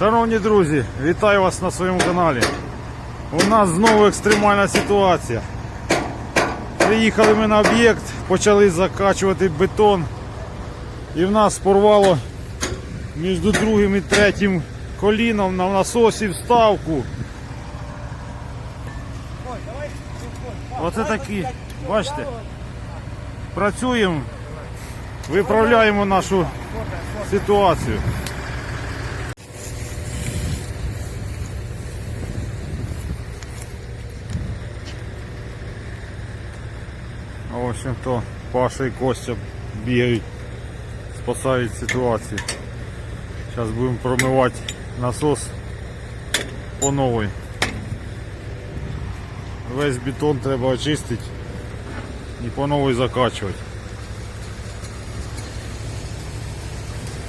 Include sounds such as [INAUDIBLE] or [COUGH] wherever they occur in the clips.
Шановні друзі, вітаю вас на своєму каналі. У нас знову екстремальна ситуація. Приїхали ми на об'єкт, почали закачувати бетон. І в нас порвало між другим і третім коліном на насосі вставку. Оце такі, бачите, працюємо, виправляємо нашу ситуацію. В общем-то Паша і Костя бігають, спасають ситуацію. Зараз будемо промивати насос по новій. Весь бетон треба очистити і по новій закачувати.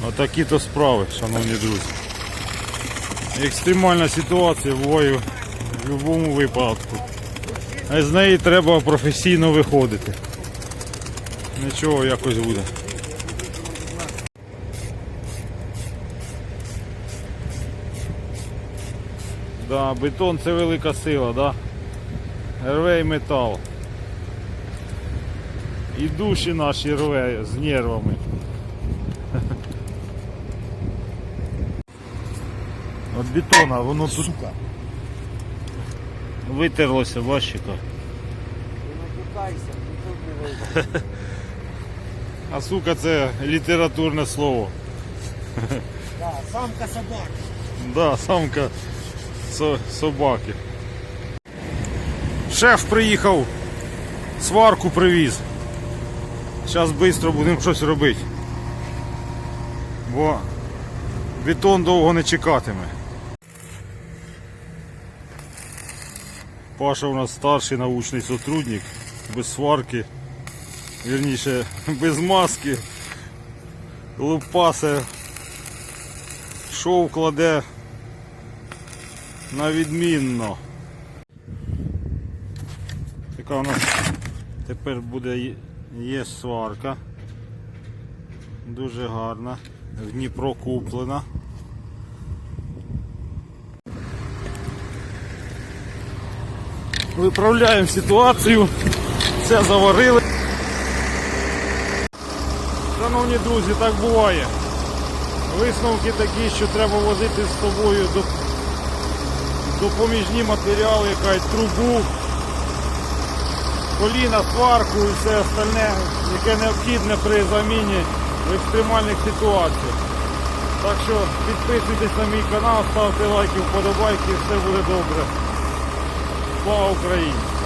Отакі то справи, шановні друзі. Екстремальна ситуація буває в будь-якому випадку. А з неї треба професійно виходити. Нічого якось буде. Да, бетон це велика сила, да? Рве і метал. І душі наші рве з нервами. От бетона, воно тут Сука. Витерлося, не вийде. А сука це літературне слово. Да, самка собака. Да, самка со- собаки. Шеф приїхав, сварку привіз. Зараз швидко будемо щось робити. Бо бетон довго не чекатиме. Паша у нас старший научний сотрудник, без сварки, вірніше, [LAUGHS] без маски, лупасе шов кладе на відмінно. Така у нас тепер буде є- сварка. Дуже гарна. В Дніпро куплена. Виправляємо ситуацію. Все заварили. Шановні друзі, так буває. Висновки такі, що треба возити з собою допоміжні матеріали, яка трубу, коліна, сварку і все остальне, яке необхідне при заміні в екстремальних ситуаціях. Так що підписуйтесь на мій канал, ставте лайки, вподобайки, все буде добре. Слава Україні!